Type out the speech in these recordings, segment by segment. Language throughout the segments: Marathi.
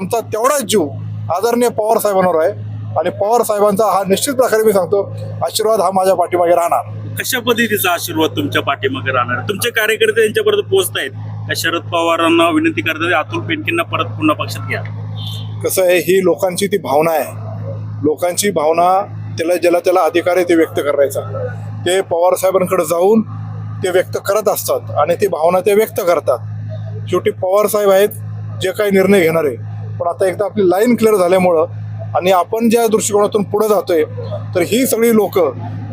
आमचा तेवढाच जीव आदरणीय पवार साहेबांवर आहे. आणि पवार साहेबांचा हा निश्चित प्रकारे मी सांगतो आशीर्वाद हा माझ्या पाठीमागे राहणार. कशा पद्धतीचा आशीर्वाद तुमच्या पाठीमागे राहणार? तुमचे कार्यकर्ते यांच्यापर्यंत पोहोचतायत. का शरद पवारांना विनंती करतात अतुल बेनकेंना परत पुन्हा पक्षात घ्या? कसं आहे ही लोकांची ती भावना आहे. लोकांची भावना त्याला ज्याला त्याला अधिकार आहे ते व्यक्त करायचा. ते पवार साहेबांकडे जाऊन ते व्यक्त करत असतात आणि ती भावना ते व्यक्त करतात. शेवटी पवार साहेब आहेत जे काही निर्णय घेणार. पण आता एकदा आपली लाईन क्लिअर झाल्यामुळं आणि आपण ज्या दृष्टिकोनातून पुढे जातोय तर ही सगळी लोक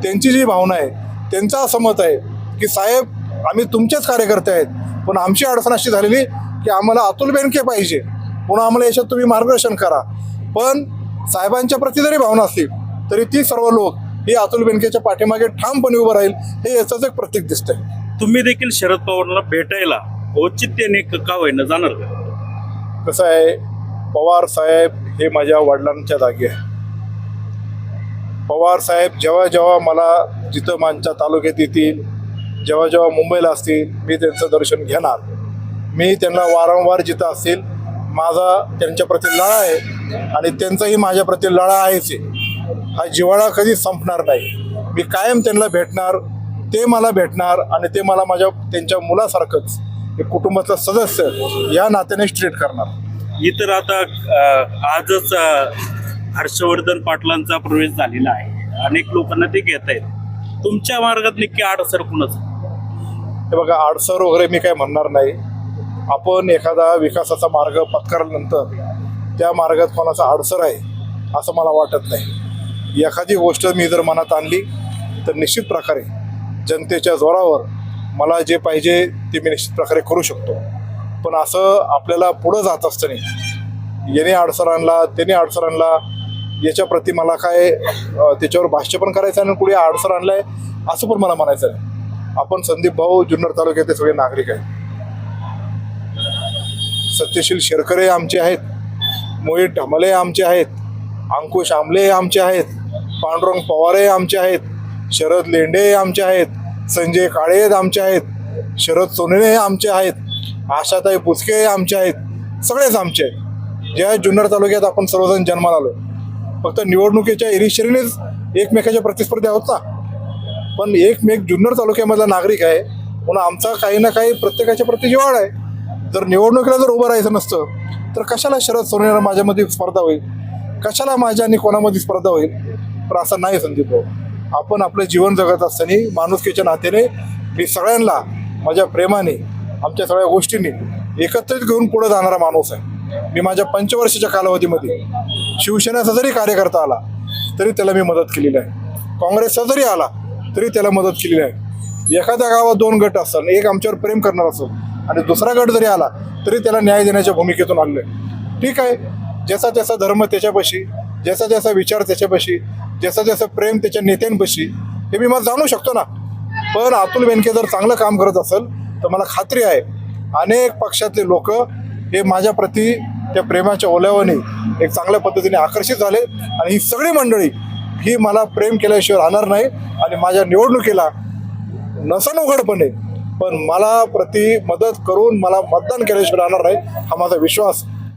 त्यांची जी भावना आहे त्यांचं असं मत आहे की साहेब आम्ही तुमचेच कार्यकर्ते आहेत पण आमची अडचण अशी झालेली की आम्हाला अतुल बेनके पाहिजे. पुन्हा आम्हाला याच्यात तुम्ही मार्गदर्शन करा. पण साहेबांच्या प्रती जरी भावना असतील तरी ती सर्व लोक ही अतुल बेनकेच्या पाठीमागे ठामपणे उभं राहील हे याचंच एक प्रतीक दिसतंय. तुम्ही देखील शरद पवारांना भेटायला औचित्याने क- का होईना जाणार का? कसं आहे पवार साहेब हे माझ्या वडिलांच्या जागी आहे. पवार साहेब जेव्हा जेव्हा मला जिथं मानच्या तालुक्यात येतील जेव्हा जेव्हा मुंबईला असतील मी त्यांचं दर्शन घेणार. मी त्यांना वारंवार जिथं असतील माझा त्यांच्याप्रती लळा आहे आणि त्यांचाही माझ्याप्रती लळा आहेच आहे. हा जिव्हाळा कधीच संपणार नाही. मी कायम त्यांना भेटणार ते मला भेटणार आणि ते मला माझ्या त्यांच्या मुलासारखंच एक कुटुंबाचं सदस्य या नात्याने ट्रीट करणार. इतर आता आजच हर्षवर्धन पाटलांचा प्रवेश झालेला आहे. अनेक लोकांना ते घेत आहेत तुमच्या मार्गात नक्की अडसर कुणाच? हे बघा आडसर वगैरे मी काय म्हणणार नाही. आपण एखादा विकासाचा मार्ग पत्करल्यानंतर त्या मार्गात कोणाचा आडसर आहे असं मला वाटत नाही. एखादी गोष्ट मी जर मनात आणली तर निश्चित प्रकारे जनतेच्या जोरावर मला जे पाहिजे ते मी निश्चित प्रकारे करू शकतो. पण असं आपल्याला पुढं जात असताना याने अडसर आणला त्याने अडसर आणला याच्या प्रती मला काय त्याच्यावर भाष्य पण करायचं आणि कुठे अडसर आणलाय असं पण मला म्हणायचं नाही आपण संदीप भाऊ जुन्नर तालुक्यातले सगळे नागरिक आहेत. सत्यशील शेरकरे आमचे आहेत. मोहित ढमले आमचे आहेत. अंकुश आमले आमचे आहेत. पांडुरंग पवारे आमचे आहेत. शरद लेंडे आमचे आहेत. संजय काळे आमचे आहेत. शरद सोनेने आमचे आहेत. आशाताई पुचके आमचे आहेत. सगळेच आमचे आहेत. ज्या जुन्नर तालुक्यात आपण सर्वजण जन्माला आलो फक्त निवडणुकीच्या इरिशरीनेच एकमेकाच्या प्रतिस्पर्धी आहोत ना? पण एकमेक जुन्नर तालुक्यामधला नागरिक आहे. म्हणून आमचा काही ना काही प्रत्येकाच्या प्रति जिवाळ आहे. जर निवडणुकीला जर उभं राहायचं नसतं तर कशाला शरद सोनेला माझ्यामध्ये स्पर्धा होईल? कशाला माझ्या आणि कोणामध्ये स्पर्धा होईल? पण असं नाही संदीप भाऊ. आपण आपलं जीवन जगत असताना माणुसकीच्या नात्याने मी सगळ्यांना माझ्या प्रेमाने आमच्या सगळ्या गोष्टींनी एकत्रित घेऊन पुढे जाणारा माणूस आहे. मी माझ्या पंचवर्षाच्या कालावधीमध्ये शिवसेनेचा जरी कार्यकर्ता आला तरी त्याला मी मदत केलेली आहे. काँग्रेसचा जरी आला तरी त्याला मदत केलेली आहे. एखाद्या गावात दोन गट असतात एक आमच्यावर प्रेम करणार असो आणि दुसरा गट जरी आला तरी त्याला न्याय देण्याच्या भूमिकेतून आलेलं आहे ठीक आहे ज्याचा त्याचा धर्म त्याच्यापाशी ज्याचा ज्याचा विचार त्याच्यापाशी ज्याचा जसं प्रेम त्याच्या नेत्यांपाशी हे मी मला जाणू शकतो ना. पण अतुल बेनके जर चांगलं काम करत असेल तर मला खात्री आहे अनेक पक्षातले लोक हे माझ्याप्रती त्या प्रेमाच्या ओल्यावाने एक चांगल्या पद्धतीने आकर्षित झाले आणि ही सगळी मंडळी ही मला प्रेम केल्याशिवाय राहणार नाही आणि माझ्या निवडणुकीला नसन उघडपणे पण मला प्रति मदत करून मला मतदान केल्याशिवाय राहणार नाही हा माझा विश्वास.